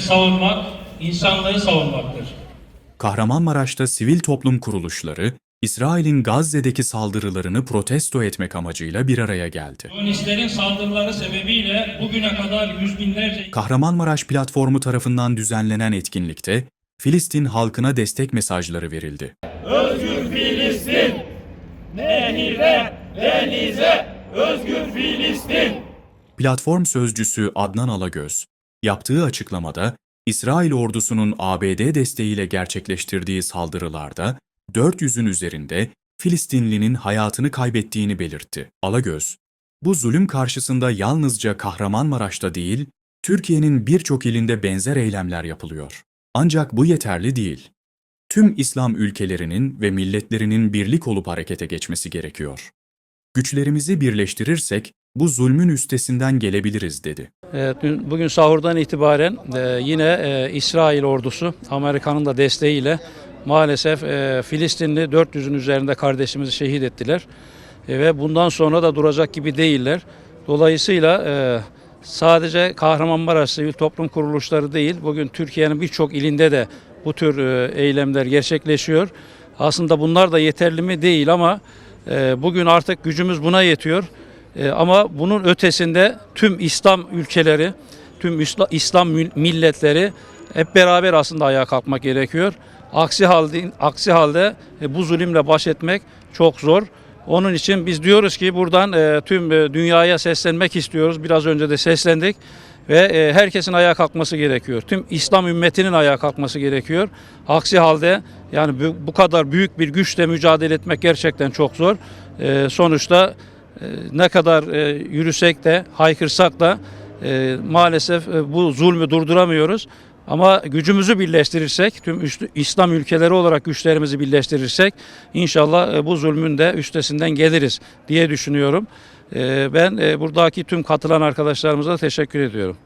savunmak, insanlığı savunmaktır. Kahramanmaraş'ta sivil toplum kuruluşları, İsrail'in Gazze'deki saldırılarını protesto etmek amacıyla bir araya geldi. Siyonistlerin saldırıları sebebiyle bugüne kadar yüz binlerce Kahramanmaraş platformu tarafından düzenlenen etkinlikte Filistin halkına destek mesajları verildi. Platform sözcüsü Adnan Alagöz, yaptığı açıklamada İsrail ordusunun ABD desteğiyle gerçekleştirdiği saldırılarda 400'ün üzerinde Filistinlinin hayatını kaybettiğini belirtti. Alagöz, bu zulüm karşısında yalnızca Kahramanmaraş'ta değil, Türkiye'nin birçok ilinde benzer eylemler yapılıyor. Ancak bu yeterli değil. Tüm İslam ülkelerinin ve milletlerinin birlik olup harekete geçmesi gerekiyor. Güçlerimizi birleştirirsek bu zulmün üstesinden gelebiliriz dedi. Evet, bugün sahurdan itibaren e, yine e, İsrail ordusu Amerika'nın da desteğiyle maalesef e, Filistinli 400'ün üzerinde kardeşimizi şehit ettiler. Ve bundan sonra da duracak gibi değiller. Dolayısıyla sadece Kahramanmaraş Sivil Toplum Kuruluşları değil, bugün Türkiye'nin birçok ilinde de bu tür eylemler gerçekleşiyor. Aslında bunlar da yeterli mi değil ama bugün artık gücümüz buna yetiyor. E, ama bunun ötesinde tüm İslam ülkeleri, tüm İsla- İslam mil- milletleri hep beraber aslında ayağa kalkmak gerekiyor. Aksi halde aksi halde e, bu zulümle baş etmek çok zor. Onun için biz diyoruz ki buradan e, tüm e, dünyaya seslenmek istiyoruz. Biraz önce de seslendik ve herkesin ayağa kalkması gerekiyor. Tüm İslam ümmetinin ayağa kalkması gerekiyor. Aksi halde yani bu, kadar büyük bir güçle mücadele etmek gerçekten çok zor. E, sonuçta ne kadar e, yürüsek de haykırsak da e, maalesef e, bu zulmü durduramıyoruz. Ama gücümüzü birleştirirsek, tüm İslam ülkeleri olarak güçlerimizi birleştirirsek inşallah bu zulmün de üstesinden geliriz diye düşünüyorum. Ben buradaki tüm katılan arkadaşlarımıza teşekkür ediyorum.